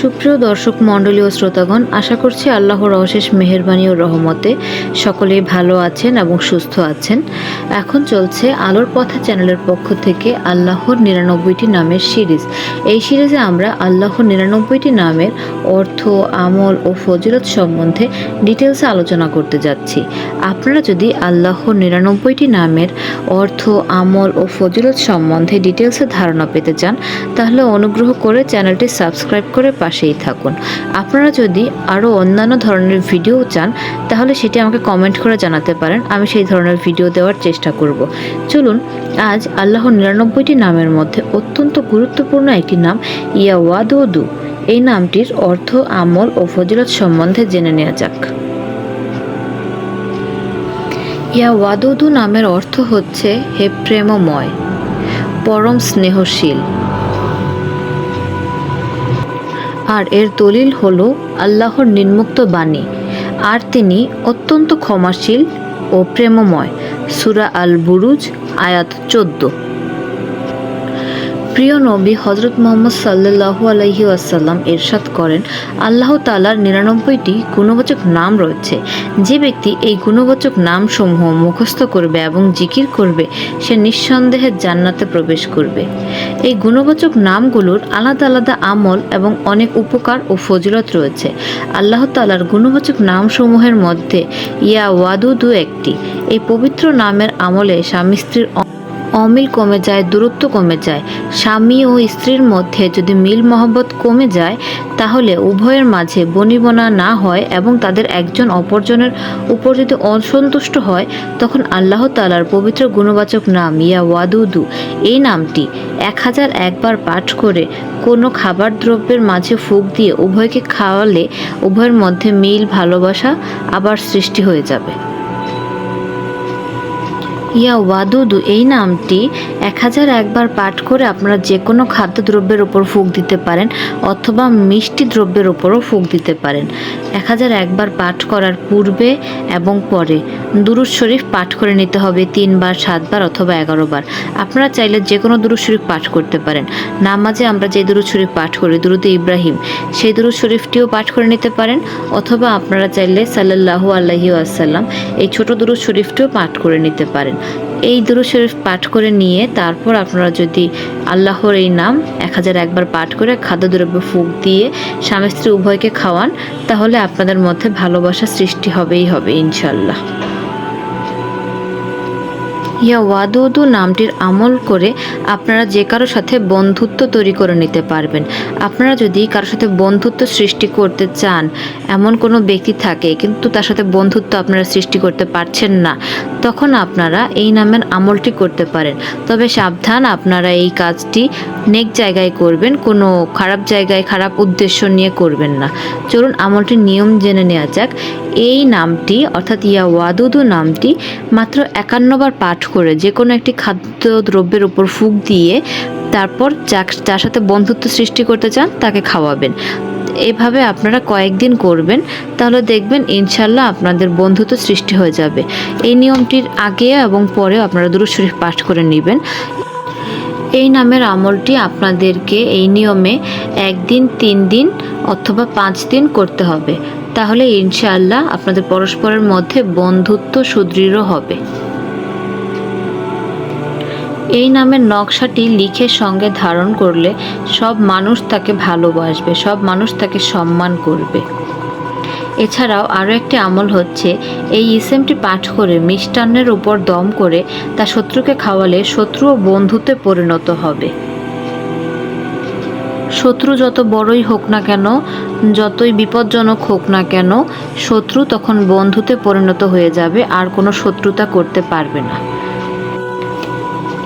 সুপ্রিয় দর্শক মণ্ডলী ও শ্রোতাগণ, আশা করছি আল্লাহর অশেষ মেহেরবানি ও রহমতে সকলেই ভালো আছেন এবং সুস্থ আছেন। এখন চলছে আলোর পথে চ্যানেলের পক্ষ থেকে আল্লাহর নিরানব্বইটি নামের সিরিজ। এই সিরিজে আমরা আল্লাহর নিরানব্বইটি নামের অর্থ, আমল ও ফজিলত সম্বন্ধে ডিটেলসে আলোচনা করতে যাচ্ছি। আপনারা যদি আল্লাহর নিরানব্বইটি নামের অর্থ, আমল ও ফজিলত সম্বন্ধে ডিটেলসে ধারণা পেতে চান, তাহলে অনুগ্রহ করে চ্যানেলটি সাবস্ক্রাইব করে পাশেই থাকুন। আপনারা যদি আরও অন্যান্য ধরনের ভিডিও চান, তাহলে সেটি আমাকে কমেন্ট করে জানাতে পারেন। আমি সেই ধরনের ভিডিও দেওয়ার চেষ্টা করব। চলুন, আজ আল্লাহর নিরানব্বইটি নামের মধ্যে অত্যন্ত গুরুত্বপূর্ণ একটি নাম ইয়া ওয়াদুদু এই নামটির অর্থ আমল ও ফজিলত সম্বন্ধে জেনে নেওয়া যাক। ইয়া ওয়াদুদু নামের অর্থ হচ্ছে হে প্রেমময়, পরম স্নেহশীল। আর এর দলিল হল আল্লাহর নিম্মুক্ত বাণী। আর তিনি অত্যন্ত ক্ষমাশীল ও প্রেমময়। সুরা আল বুরুজ আয়াত চোদ্দ। প্রিয় নবী হজরত মোহাম্মদ সাল্লাহু আলহি আসাল্লাম এরশাদ করেন, আল্লাহ তালার নিরানব্বইটি গুণবাচক নাম রয়েছে। যে ব্যক্তি এই গুণবাচক নামসমূহ মুখস্থ করবে এবং জিকির করবে, সে নিঃসন্দেহে জান্নাতে প্রবেশ করবে। এই গুণবাচক নামগুলোর আলাদা আলাদা আমল এবং অনেক উপকার ও ফজিলত রয়েছে। আল্লাহ তালার গুণবাচক নামসমূহের মধ্যে ইয়া ওয়াদুদু একটি। এই পবিত্র নামের আমলে স্বামী স্ত্রীর অমিল কমে যায়, দূরত্ব কমে যায়। স্বামী ও স্ত্রীর মধ্যে যদি মিল মহব্বত কমে যায়, তাহলে উভয়ের মাঝে বনিবনা না হয় এবং তাদের একজন অপরজনের উপর যদি অসন্তুষ্ট হয়, তখন আল্লাহ তালার পবিত্র গুণবাচক নাম ইয়া ওয়াদুদু এই নামটি এক হাজার একবার পাঠ করে কোনো খাবার দ্রব্যের মাঝে ফুক দিয়ে উভয়কে খাওয়ালে উভয়ের মধ্যে মিল, ভালোবাসা আবার সৃষ্টি হয়ে যাবে। ইয়া ওয়াদুদু, এই নামটি এক হাজার একবার পাঠ করে আপনারা যে কোনো খাদ্যদ্রব্যের ওপর ফুক দিতে পারেন অথবা মিষ্টি দ্রব্যের ওপরও ফুক দিতে পারেন। এক হাজার একবার পাঠ করার পূর্বে এবং পরে দুরুদ শরীফ পাঠ করে নিতে হবে তিনবার, সাতবার অথবা এগারো বার আপনারা চাইলে যে কোনো দুরুদ শরীফ পাঠ করতে পারেন। নামাজে আমরা যে দুরুদ শরীফ পাঠ করি, দুরুদ ইব্রাহিম, সেই দুরুদ শরীফটিও পাঠ করে নিতে পারেন অথবা আপনারা চাইলে সাল্লাহু আল্লাহি আসাল্লাম এই ছোট দুরুদ শরীফটিও পাঠ করে নিতে পারেন। এই দুরু শরীফ পাঠ করে নিয়ে তারপর আপনারা যদি আল্লাহর এই নাম এক হাজার একবার পাঠ করে খাদ্যদ্রব্য ফুক দিয়ে স্বামী স্ত্রী উভয়কে খাওয়ান, তাহলে আপনাদের মধ্যে ভালোবাসা সৃষ্টি হবেই হবে ইনশাল্লাহ ইয়া ওয়াদুদু নামটির আমল করে আপনারা যে কারোর সাথে বন্ধুত্ব তৈরি করে নিতে পারবেন। আপনারা যদি কারোর সাথে বন্ধুত্ব সৃষ্টি করতে চান, এমন কোনো ব্যক্তি থাকে কিন্তু তার সাথে বন্ধুত্ব আপনারা সৃষ্টি করতে পারছেন না, তখন আপনারা এই নামের আমলটি করতে পারেন। তবে সাবধান, আপনারা এই কাজটি নেক জায়গায় করবেন, কোনো খারাপ জায়গায়, খারাপ উদ্দেশ্য নিয়ে করবেন না। চলুন আমলটির নিয়ম জেনে নেওয়া যাক। এই নামটি, অর্থাৎ ইয়া ওয়াদুদু নামটি, মাত্র একান্নবার পাঠ করে যে কোনো একটি খাদ্য দ্রব্যের উপর ফুক দিয়ে তারপর যার সাথে বন্ধুত্ব সৃষ্টি করতে চান, তাকে খাওয়াবেন। এভাবে আপনারা কয়েকদিন করবেন, তাহলে দেখবেন ইনশাল্লাহ আপনাদের বন্ধুত্ব সৃষ্টি হয়ে যাবে। এই নিয়মটির আগে এবং পরেও আপনারা দুরুদ শরীফ পাঠ করে নেবেন। এই নামের আমলটি আপনাদেরকে এই নিয়মে একদিন, তিন দিন অথবা পাঁচ দিন করতে হবে। তাহলে ইনশাআল্লাহ আপনাদের পরস্পরের মধ্যে বন্ধুত্ব সুদৃঢ় হবে। এই নামের নকশাটি লিখে সঙ্গে ধারণ করলে সব মানুষ তাকে ভালোবাসবে, সব মানুষ তাকে সম্মান করবে। এছাড়াও আরও একটি আমল হচ্ছে, এই ইসেমটি পাঠ করে মিষ্টান্নের উপর দম করে তা শত্রুকে খাওয়ালে শত্রু ও বন্ধুতে পরিণত হবে। শত্রু যত বড়ই হোক না কেন, যতই বিপজ্জনক হোক না কেন, শত্রু তখন বন্ধুতে পরিণত হয়ে যাবে, আর কোনো শত্রুতা করতে পারবে না।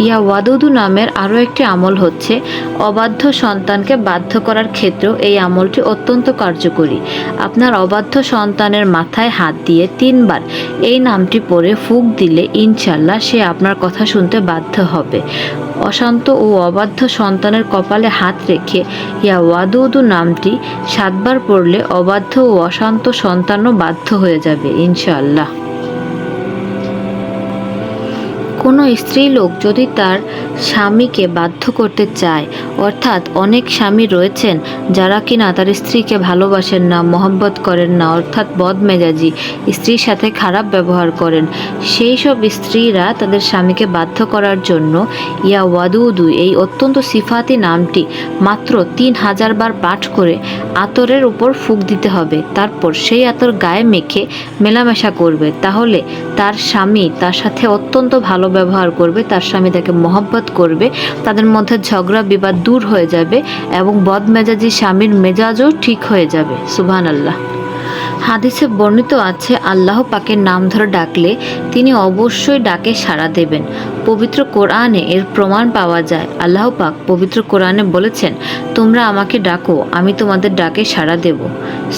ইয়া ওয়াদুদু নামের আরও একটি আমল হচ্ছে, অবাধ্য সন্তানকে বাধ্য করার ক্ষেত্রেও এই আমলটি অত্যন্ত কার্যকরী। আপনার অবাধ্য সন্তানের মাথায় হাত দিয়ে তিনবার এই নামটি পড়ে ফুক দিলে ইনশাল্লাহ সে আপনার কথা শুনতে বাধ্য হবে। অশান্ত ও অবাধ্য সন্তানের কপালে হাত রেখে ইয়া ওয়াদুদু নামটি সাতবার পড়লে অবাধ্য ও অশান্ত সন্তানও বাধ্য হয়ে যাবে ইনশাআল্লাহ। কোনো স্ত্রী লোক যদি তার স্বামীকে বাধ্য করতে চায়, অর্থাৎ অনেক স্বামী রয়েছেন যারা কিনা তার স্ত্রীকে ভালোবাসেন না, মহব্বত করেন না, অর্থাৎ বদমেজাজি, স্ত্রীর সাথে খারাপ ব্যবহার করেন, সেই সব স্ত্রীরা তাদের স্বামীকে বাধ্য করার জন্য ইয়া ওয়াদুদু, এই অত্যন্ত সিফাতি নামটি মাত্র তিন হাজার বার পাঠ করে আতরের উপর ফুক দিতে হবে। তারপর সেই আতর গায়ে মেখে মেলামেশা করবে। তাহলে তার স্বামী তার সাথে অত্যন্ত ভালো ব্যবহার করবে, তার স্বামী তাকে মহব্বত করবে, তাদের মধ্যে ঝগড়া, বিবাদ দূর হয়ে যাবে এবং বদমেজাজি স্বামীর মেজাজও ঠিক হয়ে যাবে। সুবহান আল্লাহ হাদিসে বর্ণিত আছে, আল্লাহ পাকের নাম ধরে ডাকলে তিনি অবশ্যই ডাকে সাড়া দেবেন। পবিত্র কোরআনে এর প্রমাণ পাওয়া যায়। আল্লাহ পাক পবিত্র কোরআনে বলেছেন, তোমরা আমাকে ডাকো, আমি তোমাদের ডাকে সাড়া দেব।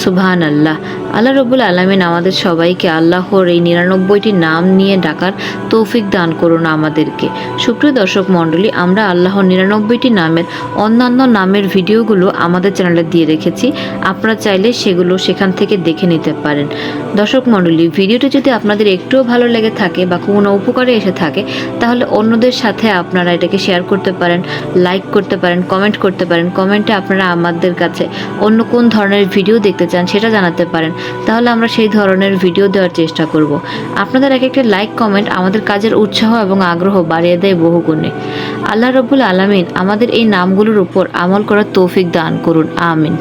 সুবহান আল্লাহ আল্লাহ রবুল আলমিন আমাদের সবাইকে আল্লাহর এই নিরানব্বইটি নাম নিয়ে ডাকার তৌফিক দান করুন আমাদেরকে। সুপ্রিয় দর্শক মণ্ডলী, আমরা আল্লাহর নিরানব্বইটি নামের অন্যান্য নামের ভিডিওগুলো আমাদের চ্যানেলে দিয়ে রেখেছি। আপনারা চাইলে সেগুলো সেখান থেকে দেখে নিতে পারেন। দর্শক মণ্ডলী, ভিডিওটি যদি আপনাদের একটুও ভালো লেগে থাকে বা কোনো উপকারে এসে থাকে, তাহলে অন্যদের সাথে আপনারা এটাকে শেয়ার করতে পারেন লাইক করতে পারেন কমেন্ট করতে পারেন। কমেন্টে আপনারা আমাদের কাছে অন্য কোন ধরনের ভিডিও দেখতে চান সেটা জানাতে পারেন। তাহলে আমরা সেই ধরনের ভিডিও দেওয়ার চেষ্টা করব। আপনাদের এক একটা লাইক কমেন্ট আমাদের কাজের উৎসাহ এবং আগ্রহ বাড়িয়ে দেয় বহুগুণে। আল্লাহ রবুল আলমিন আমাদের এই নামগুলোর উপর আমল করার তৌফিক দান করুন। আমিন।